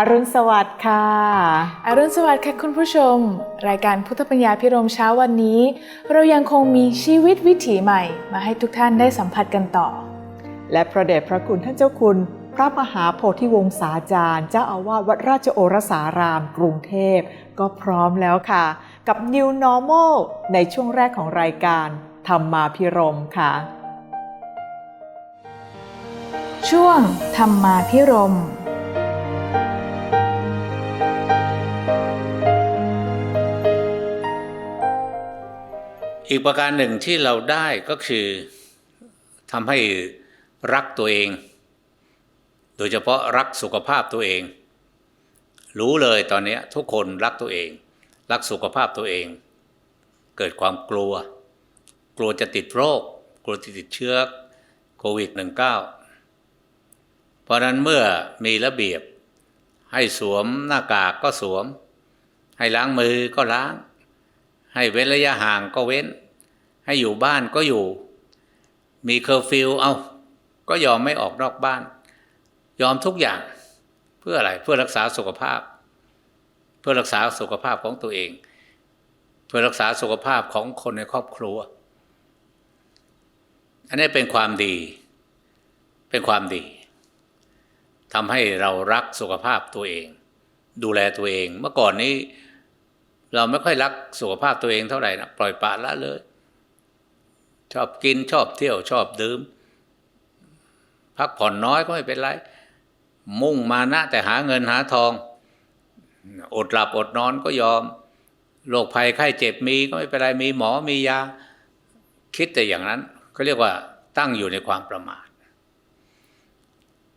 อรุณสวัสดิ์ค่ะ อรุณสวัสดิ์ค่ะคุณผู้ชม รายการพุทธปัญญาพิรมเช้าวันนี้ เรายังคงมีชีวิตวิถีใหม่ มาให้ทุกท่านได้สัมผัสกันต่อ และพระเดชพระคุณท่านเจ้าคุณ พระมหาโพธิวงศาจารย์ เจ้าอาวาสวัดราชโอรสาราม กรุงเทพ ก็พร้อมแล้วค่ะ กับ New Normal ในช่วงแรกของรายการธรรมาพิรมค่ะ ช่วงธรรมาพิรม อีกประการหนึ่งที่เราได้ก็คือทำให้รักตัวเอง โดยเฉพาะรักสุขภาพตัวเอง รู้เลยตอนนี้ทุกคนรักตัวเอง รักสุขภาพตัวเอง เกิดความกลัว กลัวจะติดโรค กลัวจะติดเชื้อโควิด -19 เพราะฉะนั้นเมื่อมีระเบียบให้สวมหน้ากากก็สวม ให้ล้างมือก็ล้าง ให้เว้นระยะห่างก็เว้น ให้อยู่บ้านก็อยู่ มีเคอร์ฟิวเอาก็ยอมไม่ออกนอกบ้าน ยอมทุกอย่างเพื่ออะไรเพื่อรักษาสุขภาพ เพื่อรักษาสุขภาพของตัวเอง เพื่อรักษาสุขภาพของคนในครอบครัว อันนี้เป็นความดี เป็นความดีทำให้เรารักสุขภาพตัวเอง ดูแลตัวเองเมื่อก่อนนี้ เราไม่ค่อยรักสุขภาพตัวเองเท่าไหร่นะปล่อยปละละเลย ชอบกินชอบเที่ยวชอบดื่ม พักผ่อนน้อยก็ไม่เป็นไร มุ่งมานะแต่หาเงินหาทอง อดหลับอดนอนก็ยอมโรคภัยไข้เจ็บมีก็ไม่เป็นไรมีหมอมียา คิดแต่อย่างนั้นเขาเรียกว่าตั้งอยู่ในความประมาท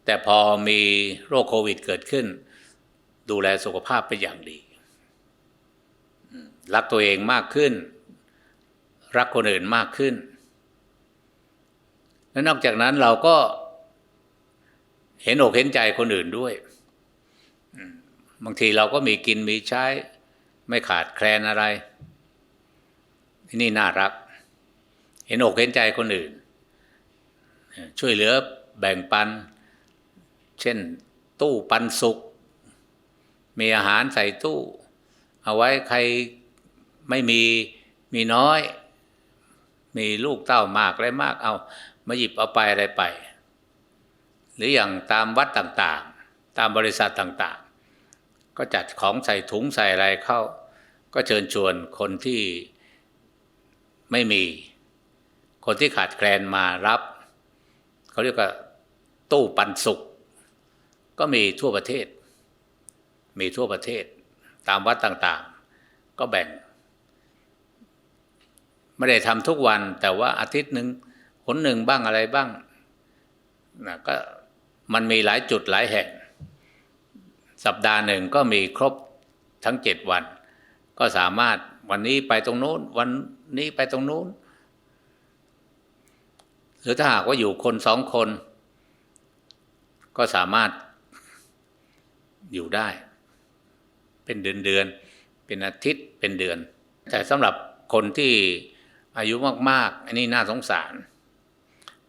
แต่พอมีโรคโควิดเกิดขึ้น ดูแลสุขภาพเป็นอย่างดี รักตัวเองมากขึ้น รักคนอื่นมากขึ้น และนอกจากนั้นเราก็เห็นอกเห็นใจคนอื่นด้วยบางทีเราก็มีกินมีใช้ ไม่ขาดแคลนอะไร นี่น่ารัก เห็นอกเห็นใจคนอื่น ช่วยเหลือแบ่งปัน เช่น ตู้ปันสุกมีอาหารใส่ตู้ เอาไว้ใคร ไม่มีมีน้อย มีลูกเต้ามากอะไรมากเอา มาหยิบเอาไปอะไรไป หรืออย่างตามวัดต่างๆ ตามบริษัทต่างๆ ก็จัดของใส่ถุงใส่อะไรเข้า ก็เชิญชวนคนที่ไม่มี คนที่ขาดแคลนมารับ เขาเรียกว่าตู้ปันสุกก็มีทั่วประเทศ มีทั่วประเทศ ตามวัดต่างๆ ก็แบ่ง ไม่ได้ทำทุกวัน แต่ว่าอาทิตย์หนึ่งหนหนึ่งบ้างอะไรบ้างนะก็มันมีหลายจุดหลายแห่ง สัปดาห์หนึ่งก็มีครบทั้งเจ็ดวัน ก็สามารถวันนี้ไปตรงโน้น วันนี้ไปตรงโน้น หรือถ้าหากว่าอยู่คนสองคน ก็สามารถอยู่ได้ เป็นเดือนเดือน เป็นอาทิตย์เป็นเดือน แต่สำหรับคนที่ อายุมากๆ อันนี้น่าสงสาร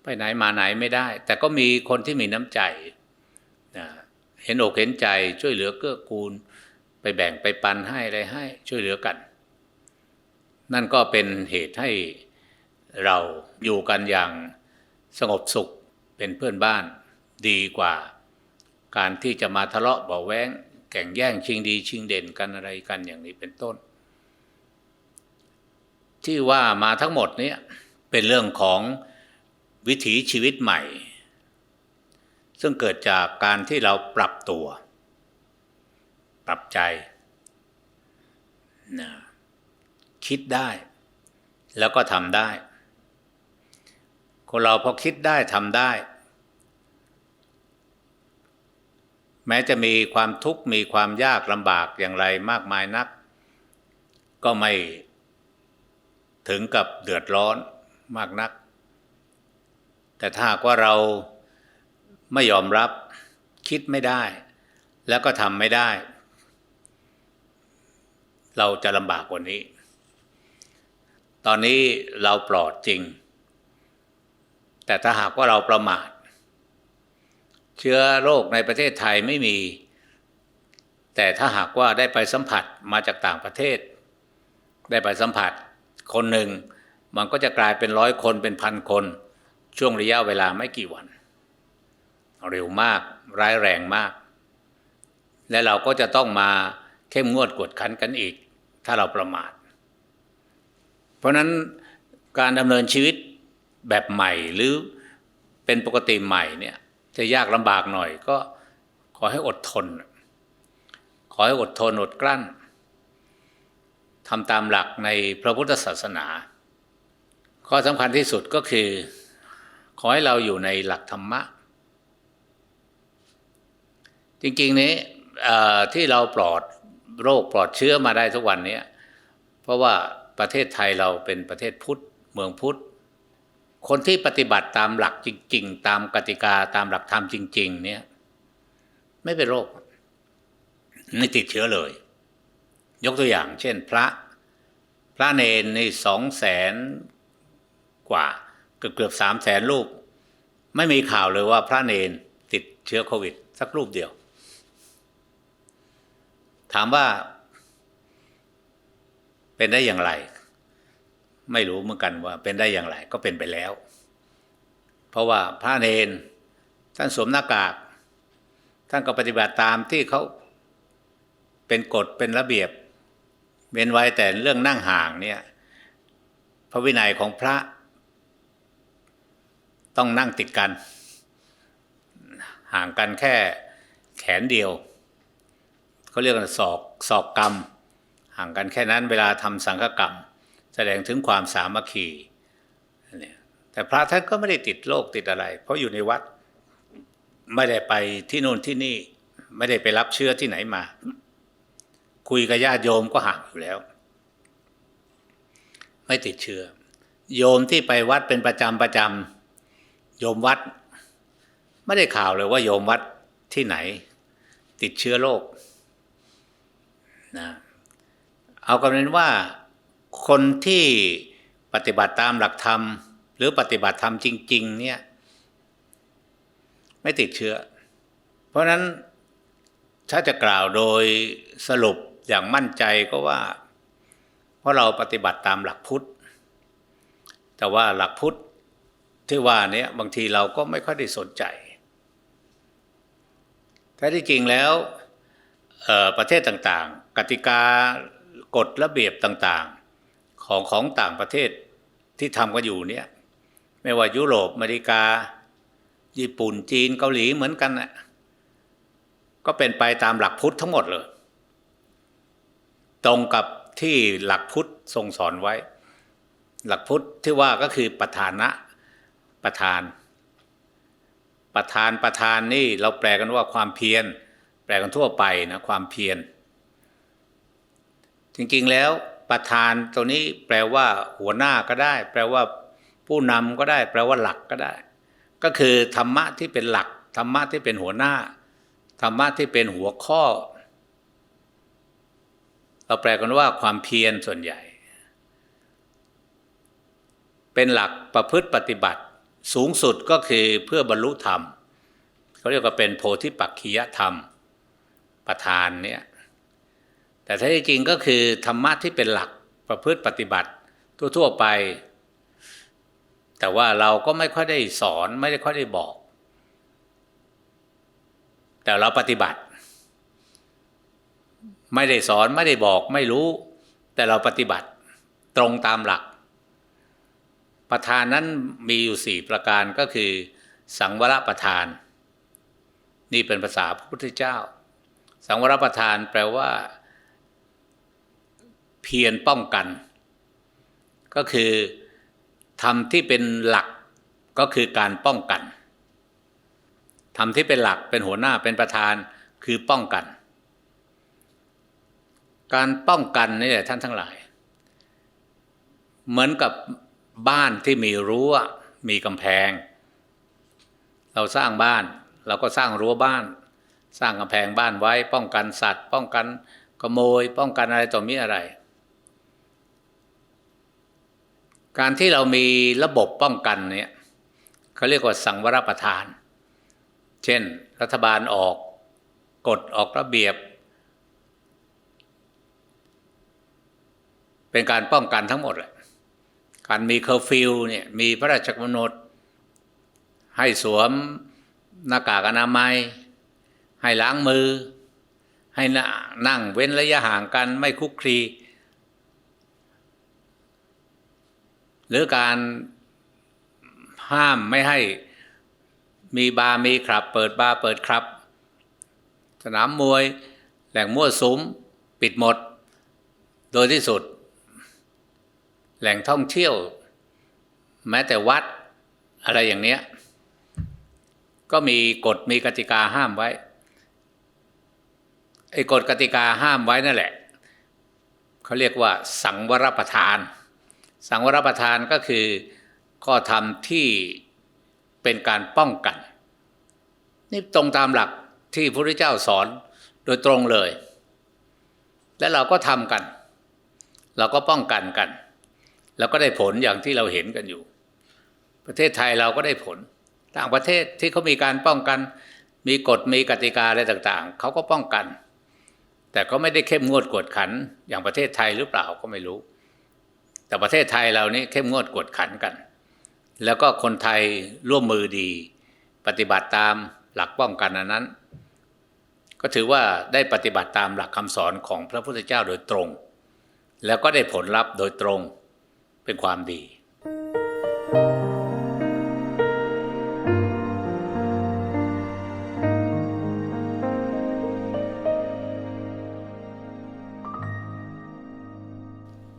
ไปไหนมาไหนไม่ได้ แต่ก็มีคนที่มีน้ำใจนะเห็นอกเห็นใจช่วยเหลือเกื้อกูล ไปแบ่งไปปันให้อะไรให้ช่วยเหลือกัน นั่นก็เป็นเหตุให้เราอยู่กันอย่างสงบสุขเป็นเพื่อนบ้านดีกว่า การที่จะมาทะเลาะเบาแวงแข่งแย่งชิงดีชิงเด่นกันอะไรกันอย่างนี้เป็นต้น ที่ว่ามาทั้งหมดนี้เป็นเรื่องของวิถีชีวิตใหม่ ซึ่งเกิดจากการที่เราปรับตัว ปรับใจนะคิดได้ แล้วก็ทำได้ คนเราพอคิดได้ทำได้ แม้จะมีความทุกข์มีความยากลำบากอย่างไรมากมายนัก ก็ไม่ ถึงกับเดือดร้อนมากนัก แต่ถ้าหากว่าเราไม่ยอมรับคิดไม่ได้ แล้วก็ทำไม่ได้ เราจะลำบากกว่านี้ ตอนนี้เราปลอดจริง แต่ถ้าหากว่าเราประมาท เชื้อโรคในประเทศไทยไม่มี แต่ถ้าหากว่าได้ไปสัมผัสมาจากต่างประเทศ ได้ไปสัมผัส คนหนึ่ง มันก็จะกลายเป็นร้อยคนเป็นพันคน ช่วงระยะเวลาไม่กี่วัน เร็วมากร้ายแรงมาก และเราก็จะต้องมาเข้มงวดกวดขันกันอีก ถ้าเราประมาท เพราะฉะนั้นการดำเนินชีวิตแบบใหม่หรือเป็นปกติใหม่เนี่ยจะยากลำบากหน่อยก็ขอให้อดทน ขอให้อดทนอดกลั้น ทำตามหลักในพระพุทธศาสนา ข้อสำคัญที่สุดก็คือ ขอให้เราอยู่ในหลักธรรมะ จริงๆนี้ที่เราปลอดโรคปลอดเชื้อมาได้ทุกวันนี้เพราะว่าประเทศไทยเราเป็นประเทศพุทธเมืองพุทธคนที่ปฏิบัติตามหลักจริง ๆ ตามกติกาตามหลักธรรมจริง ๆ เนี่ย ไม่เป็นโรคไม่ติดเชื้อเลย ยกตัวอย่าง เช่น พระ พระเนนในสองแสนกว่าเกือบเกือบสามแสนรูป ไม่มีข่าวเลยว่าพระเนนติดเชื้อโควิด สักรูปเดียว ถามว่า เป็นได้อย่างไร ไม่รู้เหมือนกันว่าเป็นได้อย่างไร ก็เป็นไปแล้ว เพราะว่าพระเนนท่านสวมหน้ากากท่านก็ปฏิบัติตามที่เขาเป็นกฎเป็นระเบียบ เว้นไว้แต่เรื่องนั่งห่างเนี่ย พระวินัยของพระ ต้องนั่งติดกัน ห่างกันแค่แขนเดียวเขาเรียกกันศอกศอกกรรม ห่างกันแค่นั้นเวลาทำสังฆกรรม แสดงถึงความสามัคคีแต่พระท่านก็ไม่ได้ติดโรคติดอะไร เพราะอยู่ในวัดไม่ได้ไปที่โน่นที่นี่ ไม่ได้ไปรับเชื้อที่ไหนมา คุยกับญาติโยมก็ห่างอยู่แล้ว ไม่ติดเชื้อ โยมที่ไปวัดเป็นประจำประจำโยมวัด ไม่ได้ข่าวเลยว่าโยมวัดที่ไหน ติดเชื้อโรคนะเอากำเนินว่าคนที่ปฏิบัติตามหลักธรรม หรือปฏิบัติธรรมจริง ๆ เนี่ย ไม่ติดเชื้อ เพราะฉะนั้นถ้าจะกล่าวโดยสรุป อย่างมั่นใจก็ว่า เพราะเราปฏิบัติตามหลักพุทธ แต่ว่าหลักพุทธที่ว่านี้บางทีเราก็ไม่ค่อยได้สนใจแท้ที่จริงแล้วประเทศต่างๆ กติกากฎระเบียบต่างๆของของต่างประเทศที่ทำกันอยู่เนี่ยไม่ว่ายุโรปอเมริกา ญี่ปุ่นจีนเกาหลีเหมือนกันนะก็เป็นไปตามหลักพุทธทั้งหมดเลย ตรงกับที่หลักพุทธทรงสอนไว้ หลักพุทธที่ว่าก็คือประธานะประธาน ประธานประธานนี่เราแปลกันว่าความเพียร แปลกันทั่วไปนะความเพียร จริงๆแล้วประธานตัวนี้แปลว่าหัวหน้าก็ได้ แปลว่าผู้นำก็ได้ แปลว่าหลักก็ได้ ก็คือธรรมะที่เป็นหลักธรรมะที่เป็นหัวหน้าธรรมะที่เป็นหัวข้อ เราแปลกันว่าความเพียรส่วนใหญ่ เป็นหลักประพฤติปฏิบัติสูงสุดก็คือเพื่อบรรลุธรรมเขาเรียกว่าเป็นโพธิปักขียธรรมประธานเนี่ยแต่ถ้าจริงก็คือธรรมะที่เป็นหลักประพฤติปฏิบัติทั่วๆไป แต่ว่าเราก็ไม่ค่อยได้สอนไม่ได้ค่อยได้บอก แต่เราปฏิบัติ ไม่ได้สอนไม่ได้บอกไม่รู้ แต่เราปฏิบัติตรงตามหลัก ประธานนั้นมีอยู่สี่ประการก็คือ สังวรประธาน นี่เป็นภาษาพระพุทธเจ้า สังวรประธานแปลว่า เพียรป้องกัน ก็คือทำที่เป็นหลักก็คือการป้องกันทำที่เป็นหลักเป็นหัวหน้าเป็นประธานคือป้องกัน การป้องกันนี่แหละท่านทั้งหลาย เหมือนกับบ้านที่มีรั้วมีกำแพง เราสร้างบ้าน เราก็สร้างรั้วบ้าน สร้างกำแพงบ้านไว้ ป้องกันสัตว์ ป้องกันขโมย ป้องกันอะไรต่อมีอะไร การที่เรามีระบบป้องกันเนี่ยเขาเรียกว่าสังวรประทาน เช่น รัฐบาลออกกฎออกระเบียบ เป็นการป้องกันทั้งหมดแหละ การมีเคอร์ฟิวเนี่ยมีพระราชกำหนด ให้สวมหน้ากากอนามัย ให้ล้างมือ ให้นั่งเว้นระยะห่างกันไม่คุกคลีหรือการห้ามไม่ให้มีบาร์มีคลับ เปิดบาร์เปิดคลับ สนามมวย แหล่งมั่วสุม ปิดหมด โดยที่สุด แหล่งท่องเที่ยว แม้แต่วัดอะไรอย่างเนี้ย ก็มีกฎมีกติกาห้ามไว้ไอ้กฎกติกาห้ามไว้นั่นแหละเขาเรียกว่า สังวรประทาน สังวรประทานก็คือข้อธรรมที่เป็นการป้องกัน นี่ตรงตามหลักที่พระพุทธเจ้าสอนโดยตรงเลย และเราก็ทำกัน เราก็ป้องกันกัน แล้วก็ได้ผลอย่างที่เราเห็นกันอยู่ ประเทศไทยเราก็ได้ผล ต่างประเทศที่เขามีการป้องกัน มีกฎมีกติกาอะไรต่างๆ เขาก็ป้องกัน แต่ก็ไม่ได้เข้มงวดกวดขันอย่างประเทศไทยหรือเปล่าก็ไม่รู้ แต่ประเทศไทยเรานี่เข้มงวดกวดขันกัน แล้วก็คนไทยร่วมมือดี ปฏิบัติตามหลักป้องกันอันนั้น ก็ถือว่าได้ปฏิบัติตามหลักคำสอนของพระพุทธเจ้าโดยตรง แล้วก็ได้ผลลัพธ์โดยตรง เป็นความดี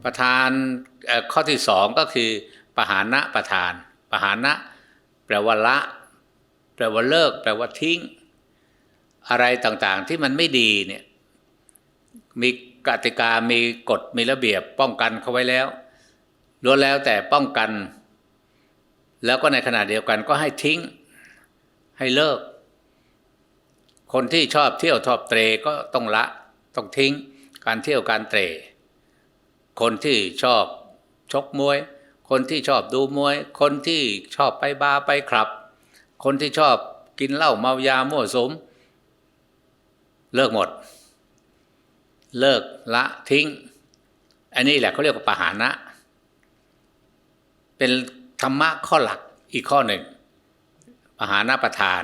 ประธานข้อที่สองก็คือปหานะประธาน ปหานะแปลว่าละ แปลว่าเลิก แปลว่าทิ้ง อะไรต่างๆที่มันไม่ดีเนี่ยมีกติกามีกฎมีระเบียบป้องกันเขาไว้แล้ว ล้วนแล้วแต่ป้องกัน แล้วก็ในขณะเดียวกันก็ให้ทิ้งให้เลิก คนที่ชอบเที่ยวชอบเตรก็ต้องละต้องทิ้งการเที่ยวการเตร คนที่ชอบชกมวย คนที่ชอบดูมวย คนที่ชอบไปบาร์ไปคลับ คนที่ชอบกินเหล้าเมายามั่วสุม เลิกหมด เลิกละทิ้ง อันนี้แหละเขาเรียกว่าปหานะ เป็นธรรมะข้อหลักอีกข้อหนึ่งปหานประธาน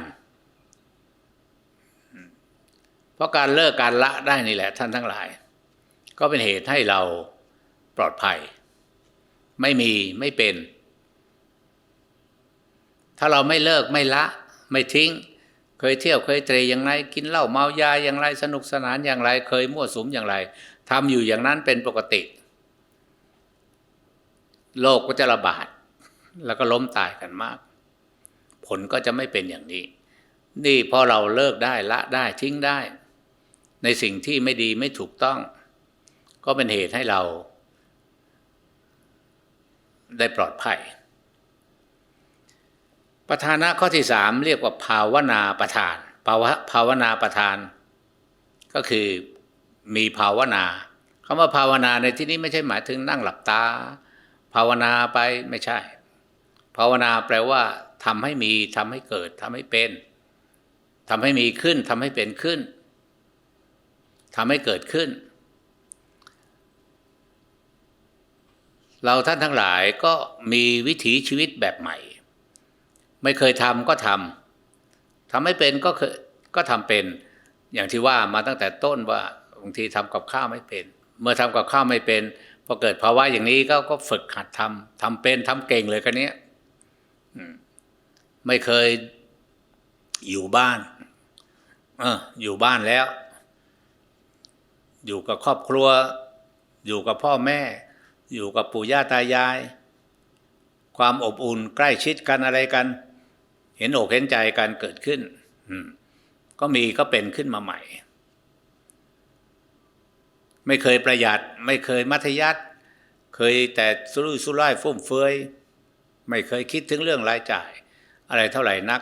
เพราะการเลิกการละได้นี่แหละท่านทั้งหลาย ก็เป็นเหตุให้เราปลอดภัย ไม่มีไม่เป็น ถ้าเราไม่เลิกไม่ละ ไม่ทิ้ง เคยเที่ยวเคยเตรอย่างไร กินเหล้าเมายาอย่างไร สนุกสนานอย่างไร เคยมั่วสุมอย่างไรทำอยู่อย่างนั้นเป็นปกติ โลกก็จะระบาด แล้วก็ล้มตายกันมาก ผลก็จะไม่เป็นอย่างนี้ นี่พอเราเลิกได้ละได้ทิ้งได้ ในสิ่งที่ไม่ดีไม่ถูกต้อง ก็เป็นเหตุให้เรา ได้ปลอดภัยประธานะข้อที่สามเรียกว่าภาวนาประธานภาวะภาวนาประธาน ก็คือมีภาวนาคำว่าภาวนาในที่นี้ไม่ใช่หมายถึงนั่งหลับตา ภาวนาไปไม่ใช่ ภาวนาแปลว่าทำให้มีทำให้เกิดทำให้เป็นทำให้มีขึ้นทำให้เป็นขึ้นทำให้เกิดขึ้น เราท่านทั้งหลายก็มีวิถีชีวิตแบบใหม่ ไม่เคยทำก็ทำทำไม่เป็นก็เคยก็ทำเป็น อย่างที่ว่ามาตั้งแต่ต้นว่าบางทีทำกับข้าวไม่เป็น เมื่อทำกับข้าวไม่เป็น พอเกิดภาวะอย่างนี้ก็ก็ฝึกหัดทำทำเป็นทำเก่งเลยกันเนี้ยไม่เคยอยู่บ้าน เออ อยู่บ้านแล้ว อยู่กับครอบครัว อยู่กับพ่อแม่ อยู่กับปู่ย่าตายาย ความอบอุ่นใกล้ชิดกันอะไรกัน เห็นอกเห็นใจกันเกิดขึ้นก็มีก็เป็นขึ้นมาใหม่ ไม่เคยประหยัด ไม่เคยมัธยัติเคยแต่สุรุ่ยสุร่ายฟุ่มเฟือยไม่เคยคิดถึงเรื่องรายจ่าย อะไรเท่าไหร่นัก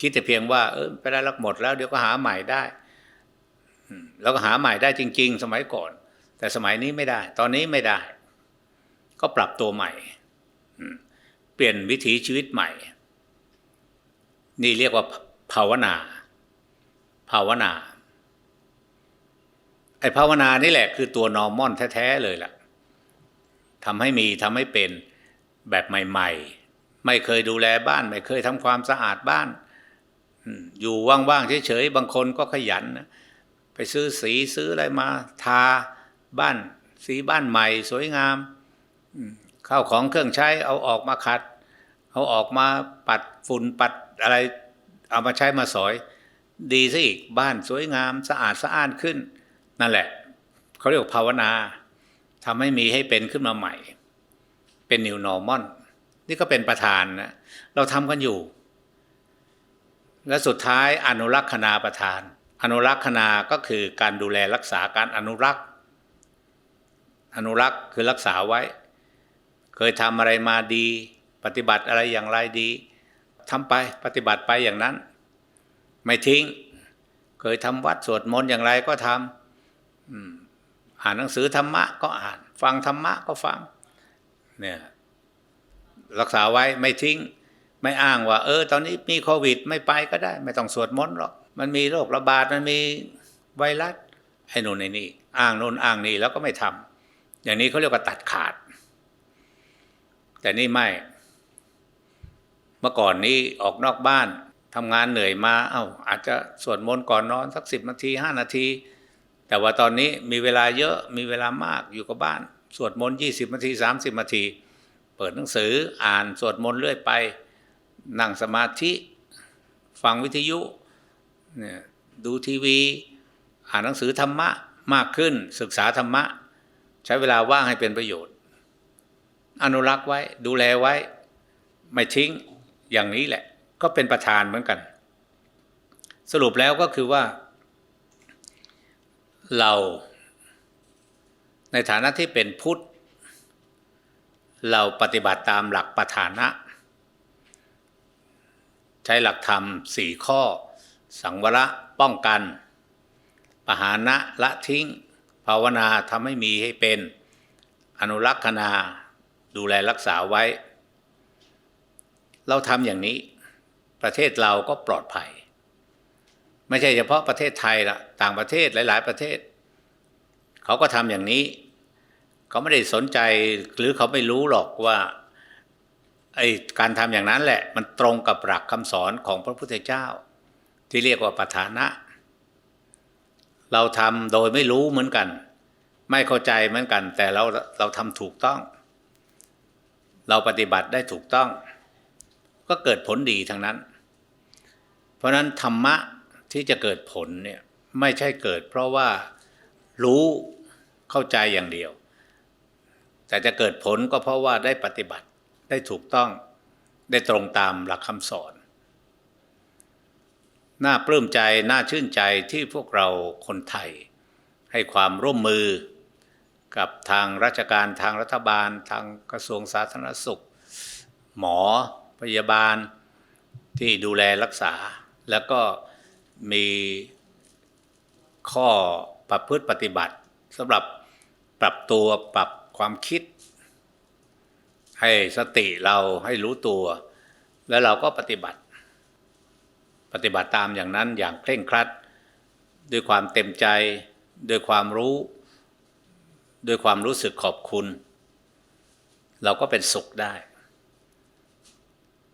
คิดแต่เพียงว่า เออไปได้รักหมดแล้วเดี๋ยวก็หาใหม่ได้แล้วก็หาใหม่ได้จริง ๆ สมัยก่อน แต่สมัยนี้ไม่ได้ ตอนนี้ไม่ได้ ก็ปรับตัวใหม่เปลี่ยนวิถีชีวิตใหม่ นี่เรียกว่าภาวนา ภาวนา ไอ้ภาวนานี่แหละคือตัวนอร์มอนแท้ๆเลยล่ะทำให้มีทำให้เป็นแบบใหม่ ๆ ไม่เคยดูแลบ้าน ไม่เคยทำความสะอาดบ้าน อยู่ว่างๆเฉยๆบางคนก็ขยันนะไปซื้อสีซื้ออะไรมา ทาบ้าน สีบ้านใหม่ สวยงามอืมข้าวของเครื่องใช้เอาออกมาขัด เอาออกมาปัดฝุ่นปัดอะไร เอามาใช้มาสอย ดีซะอีกบ้านสวยงาม สะอาดสะอ้านขึ้น นั่นแหละเขาเรียกภาวนาทำให้มีให้เป็นขึ้นมาใหม่ เป็น new normal นี่ก็เป็นประธานนะเราทำกันอยู่ และสุดท้ายอนุรักษณาประธาน อนุรักษณาก็คือการดูแลรักษาการอนุรักษ์ อนุรักษ์คือรักษาไว้ เคยทำอะไรมาดี ปฏิบัติอะไรอย่างไรดีทำไปปฏิบัติไปอย่างนั้น ไม่ทิ้ง เคยทำวัดสวดมนต์อย่างไรก็ทำ อ่านหนังสือธรรมะก็อ่าน ฟังธรรมะก็ฟัง เนี่ยรักษาไว้ไม่ทิ้ง ไม่อ้างว่า เออ ตอนนี้มีโควิด ไม่ไปก็ได้ ไม่ต้องสวดมนต์หรอก มันมีโรคระบาดมันมีไวรัสไอ้นู่นไอ้นี่ อ้างนู่นอ้างนี่แล้วก็ไม่ทำอย่างนี้เขาเรียกว่าตัดขาด แต่นี่ไม่ เมื่อก่อนนี้ออกนอกบ้านทำงานเหนื่อยมา เอา้าอาจจะสวดมนต์ก่อนนอนสักสิบนาทีห้านาที แต่ว่าตอนนี้มีเวลาเยอะมีเวลามากอยู่กับบ้าน สวดมนต์ยี่สิบนาทีสามสิบนาที เปิดหนังสืออ่านสวดมนต์เรื่อยไป นั่งสมาธิ ฟังวิทยุเนี่ยดูทีวี อ่านหนังสือธรรมะมากขึ้นศึกษาธรรมะ ใช้เวลาว่างให้เป็นประโยชน์ อนุรักษ์ไว้ดูแลไว้ ไม่ทิ้งอย่างนี้แหละ ก็เป็นประธานเหมือนกัน สรุปแล้วก็คือว่า เราในฐานะที่เป็นพุทธ เราปฏิบัติตามหลักประธานะ ใช้หลักธรรมสี่ข้อ สังวระป้องกัน ปหานะละทิ้ง ภาวนาทำให้มีให้เป็นอนุรักษณาดูแลรักษาไว้ เราทำอย่างนี้ ประเทศเราก็ปลอดภัย ไม่ใช่เฉพาะประเทศไทยละต่างประเทศหลาย ๆ ประเทศ เขาก็ทำอย่างนี้ เขาไม่ได้สนใจหรือเขาไม่รู้หรอกว่าไอการทำอย่างนั้นแหละ มันตรงกับหลักคำสอนของพระพุทธเจ้า ที่เรียกว่าประธานะ เราทำโดยไม่รู้เหมือนกัน ไม่เข้าใจเหมือนกัน แต่เราเราทำถูกต้อง เราปฏิบัติได้ถูกต้อง ก็เกิดผลดีทั้งนั้น เพราะนั้นธรรมะ ที่จะเกิดผลเนี่ยไม่ใช่เกิด เพราะว่ารู้เข้าใจอย่างเดียว แต่จะเกิดผลก็เพราะว่าได้ปฏิบัติได้ถูกต้องได้ตรงตามหลักคำสอน น่าปลื้มใจน่าชื่นใจที่พวกเราคนไทย ให้ความร่วมมือกับทางราชการทางรัฐบาล ทางกระทรวงสาธารณสุข หมอพยาบาลที่ดูแลรักษา แล้วก็ มีข้อประพฤติปฏิบัติสำหรับปรับตัวปรับความคิด ให้สติเราให้รู้ตัว แล้วเราก็ปฏิบัติ ปฏิบัติตามอย่างนั้นอย่างเคร่งครัด ด้วยความเต็มใจ ด้วยความรู้ ด้วยความรู้สึกขอบคุณ เราก็เป็นสุขได้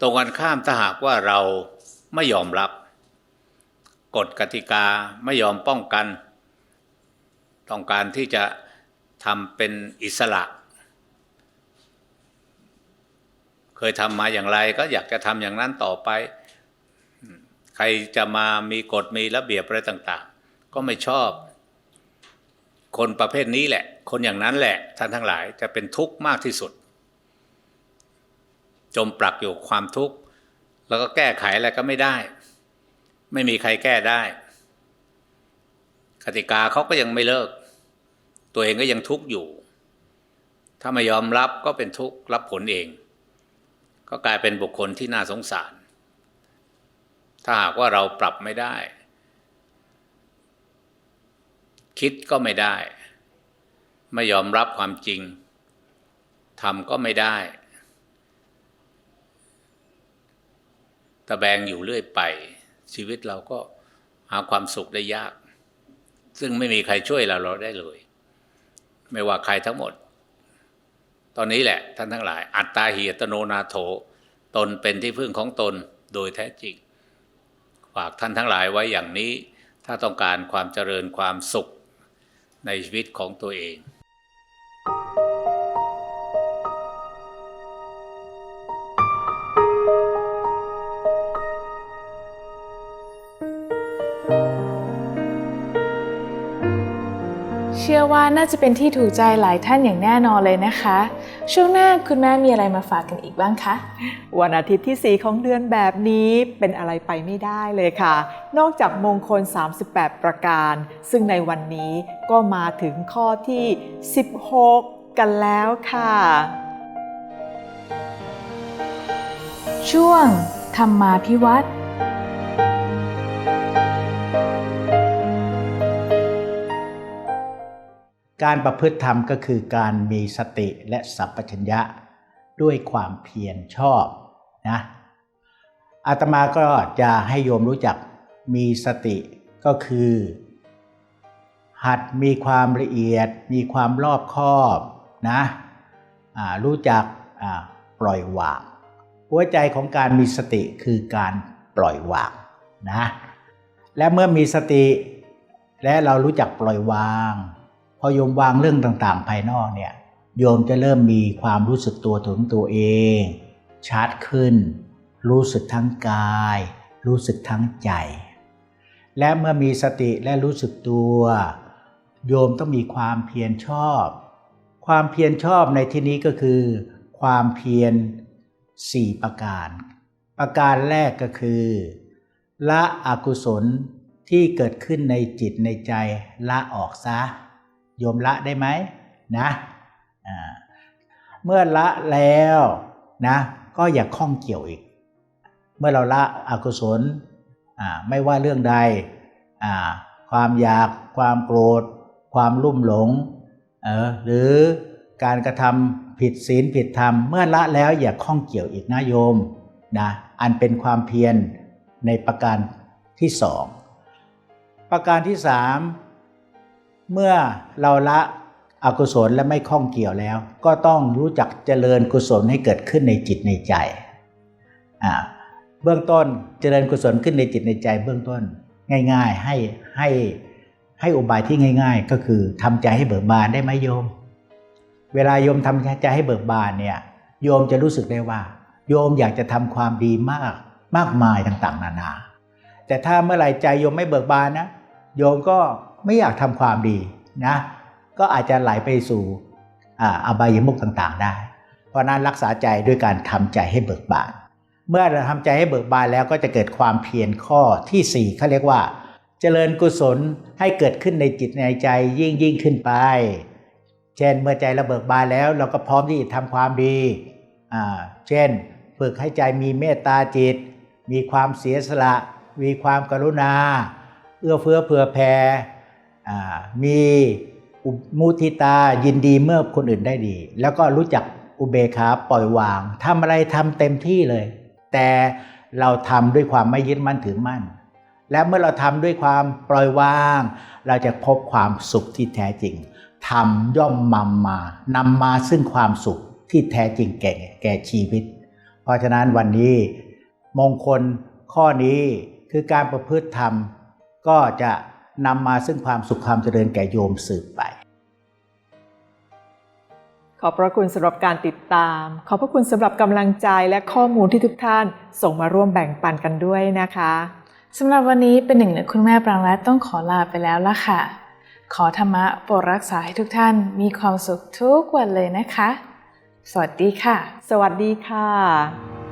ตรงกันข้ามถ้าหากว่าเราไม่ยอมรับ กฎกติกาไม่ยอมป้องกัน ต้องการที่จะทำเป็นอิสระ เคยทำมาอย่างไรก็อยากจะทำอย่างนั้นต่อไป ใครจะมามีกฎมีระเบียบอะไรต่าง ๆ ก็ไม่ชอบ คนประเภทนี้แหละ คนอย่างนั้นแหละท่านทั้งหลายจะเป็นทุกข์มากที่สุด จมปลักอยู่ความทุกข์ แล้วก็แก้ไขอะไรก็ไม่ได้ ไม่มีใครแก้ได้กติกาเขาก็ยังไม่เลิก ตัวเองก็ยังทุกข์อยู่ ถ้าไม่ยอมรับก็เป็นทุกข์รับผลเอง ก็กลายเป็นบุคคลที่น่าสงสาร ถ้าหากว่าเราปรับไม่ได้ คิดก็ไม่ได้ ไม่ยอมรับความจริงทำก็ไม่ได้ตะแบงอยู่เรื่อยไป ชีวิตเราก็หาความสุขได้ยาก ซึ่งไม่มีใครช่วยเราเราได้เลย ไม่ว่าใครทั้งหมด ตอนนี้แหละท่านทั้งหลาย อัตตาหิอัตโนนาโถ ตนเป็นที่พึ่งของตนโดยแท้จริง ฝากท่านทั้งหลายไว้อย่างนี้ ถ้าต้องการความเจริญความสุขในชีวิตของตัวเอง ว่าน่าจะเป็นที่ถูกใจหลายท่านอย่างแน่นอนเลยนะคะ ช่วงหน้าคุณแม่มีอะไรมาฝากกันอีกบ้างคะ วันอาทิตย์ที่ 4 ของเดือนแบบนี้เป็นอะไรไปไม่ได้เลยค่ะ นอกจากมงคล 38 ประการ ซึ่งในวันนี้ก็มาถึงข้อที่ 16 กันแล้วค่ะ ช่วงธรรมาพิวัตร การประพฤติธรรมก็คือการมีสติและสัพพัญญะด้วยความเพียรชอบนะอาตมาก็จะให้โยมรู้จักมีสติก็คือ หัดมีความละเอียด มีความรอบคอบนะรู้จักปล่อยวาง หัวใจของการมีสติคือการปล่อยวางนะและเมื่อมีสติและเรารู้จักปล่อยวาง อโยมวางเรื่องต่างๆ ภายนอกเนี่ยโยมจะเริ่มมีความรู้สึกตัวถึงตัวเอง ชัดขึ้น รู้สึกทั้งกาย รู้สึกทั้งใจ และเมื่อมีสติและรู้สึกตัว โยมต้องมีความเพียรชอบ ความเพียรชอบในที่นี้ก็คือ ความเพียรสี่ประการ ประการแรกก็คือละอกุศลที่เกิดขึ้นในจิตในใจละออกซะ โยมละได้ไหมนะเมื่อละแล้วนะก็อย่าข้องเกี่ยวอีก เมื่อเราละอกุศลไม่ว่าเรื่องใดความอยากความโกรธ ความลุ่มหลงหรือการกระทำผิดศีลผิดธรรม เมื่อละแล้วอย่าข้องเกี่ยวอีกนะโยมนะอันเป็นความเพียรในประการที่สองประการที่สาม เมื่อเราละอกุศลและไม่ข้องเกี่ยวแล้ว ก็ต้องรู้จักเจริญกุศลให้เกิดขึ้นในจิตในใจอ่าเบื้องต้นเจริญกุศลขึ้นในจิตในใจ เบื้องต้นง่าย ๆให้ให้ให้อุบายที่ง่าย ๆ ก็คือทำใจให้เบิกบานได้ไหมโยม เวลาโยมทำใจให้เบิกบานเนี่ยโยมจะรู้สึกได้ว่า โยมอยากจะทำความดีมากมากมายต่างๆ นานา แต่ถ้าเมื่อไหร่ใจโยมไม่เบิกบานนะโยมก็ ไม่อยากทำความดีนะก็อาจจะไหลไปสู่อาอบายมุขต่างๆ ได้ เพราะนั้นรักษาใจด้วยการทำใจให้เบิกบาน เมื่อเราทำใจให้เบิกบานแล้วก็จะเกิดความเพียรข้อที่4เขาเรียกว่า เจริญกุศลให้เกิดขึ้นในจิตในใจยิ่งยิ่งขึ้นไป เช่นเมื่อใจเราเบิกบานแล้ว เราก็พร้อมที่จะทำความดี เช่นฝึกให้ใจมีเมตตาจิต มีความเสียสละ มีความกรุณา เอื้อเฟื้อเผื่อแผ่ มีมุทิตายินดีเมื่อคนอื่นได้ดี แล้วก็รู้จักอุเบกขาปล่อยวางทำอะไรทำเต็มที่เลย แต่เราทำด้วยความไม่ยึดมั่นถือมั่น และเมื่อเราทำด้วยความปล่อยวาง เราจะพบความสุขที่แท้จริงทำย่อมมามานำมาซึ่งความสุขที่แท้จริงแก่แก่ชีวิต เพราะฉะนั้นวันนี้มงคลข้อนี้คือการประพฤติธรรมก็จะ นำมาซึ่งความสุขความเจริญแก่โยมสืบไป ขอบพระคุณสำหรับการติดตาม ขอบพระคุณสำหรับกำลังใจและข้อมูลที่ทุกท่านส่งมาร่วมแบ่งปันกันด้วยนะคะสำหรับวันนี้เป็นหนึ่งในคุณแม่ปรางรัตน์ต้องขอลาไปแล้วล่ะค่ะ ขอธรรมะโปรดรักษาให้ทุกท่านมีความสุขทุกวันเลยนะคะ สวัสดีค่ะ สวัสดีค่ะ